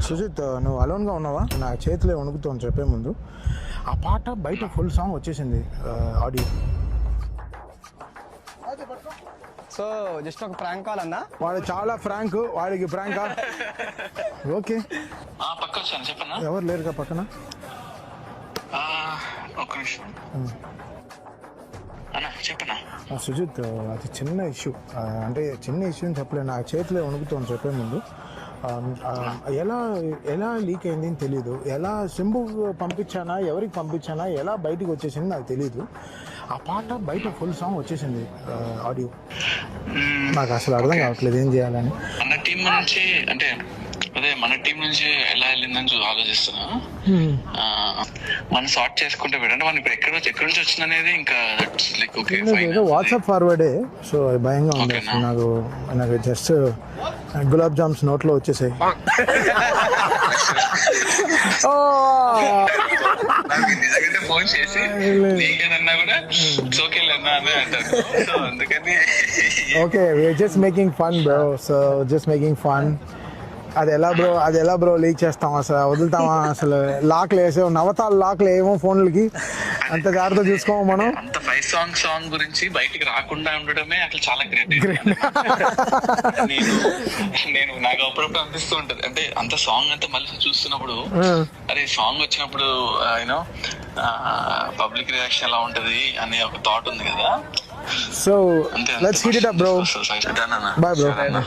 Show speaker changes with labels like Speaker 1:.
Speaker 1: సుజిత్ నువ్వు అలోన్గా ఉన్నావా? నా చేతిలో వణుకుతోంది చెప్పే ముందు. ఆ పాట బయట ఫుల్ సాంగ్ వచ్చేసింది ఆడియో
Speaker 2: సో జస్ట్ ఒక ప్రాంక్ కాల్ అన్నా?
Speaker 1: వాడు చాలా ఫ్రాంక్ వాడికి ఫ్రాంక్ ఓకే.
Speaker 3: ఆ, పక్క వచ్చాను చెప్పన్నా
Speaker 1: ఎవరు లేరుగా పక్కన?
Speaker 3: ఆ, ఒక్క నిమిషం. అన్న చెప్పనా?
Speaker 1: ఆ, సుజిత్ అది చిన్న ఇష్యూ అంటే చిన్న ఇష్యూ అని చెప్పలేదు నా చేతిలో వణుకుతోంది చెప్పే ముందు. ఎలా ఎలా లీక్ అయింది తెలీదు. ఎలా సింబు పంపించానా ఎవరికి పంపించానా ఎలా బయటికి వచ్చేసింది నాకు తెలీదు. ఆ పాట బయట ఫుల్ సాంగ్ వచ్చేసింది ఆడియో. నాకు అసలు అర్థం కావట్లేదు ఏం చేయాలని.
Speaker 3: మన టీం నుంచి అంటే అదే మన టీం నుంచి ఎలా వెళ్ళిందని ఆలోచిస్తున్నా. మనం సార్ట్ చేసుకుంటే పెట్టండి మనం ఇప్పుడు ఎక్కడ ఎక్కడి నుంచి వచ్చింది అనేది ఇంకా లైక్ ఓకే
Speaker 1: వాట్సాప్ ఫార్వర్డే సో భయంగా ఉంది నాకు నాకు జస్ట్ గులాబ్ జామ్స్ నోట్లో వచ్చేసాయి.
Speaker 3: ఫోన్ చేసి నీకేనన్నా కూడా అందుకని
Speaker 1: okay just making fun bro so just making fun అది ఎలా బ్రో అది ఎలా బ్రో లీక్ చేస్తాం అసలు. వదులుతామా? అసలు లాక్లు వేసే నవతాలు లాక్లు ఏమో ఫోన్లకి అంత జాగ్రత్త చూసుకోమా మనం.
Speaker 3: ఫైవ్ సాంగ్ సాంగ్ గురించి బయటికి రాకుండా ఉండడమే అసలు చాలా గ్రేట్ నేను నేను నాకు అప్పుడప్పుడు అనిపిస్తూ ఉంటది. అంటే అంత సాంగ్ అంతా మళ్ళీ చూస్తున్నప్పుడు అరే సాంగ్ వచ్చినప్పుడు యూనో పబ్లిక్ రియాక్షన్ ఎలా ఉంటది అనే ఒక థాట్ ఉంది కదా.
Speaker 1: So let's heat it up bro. Boy bro?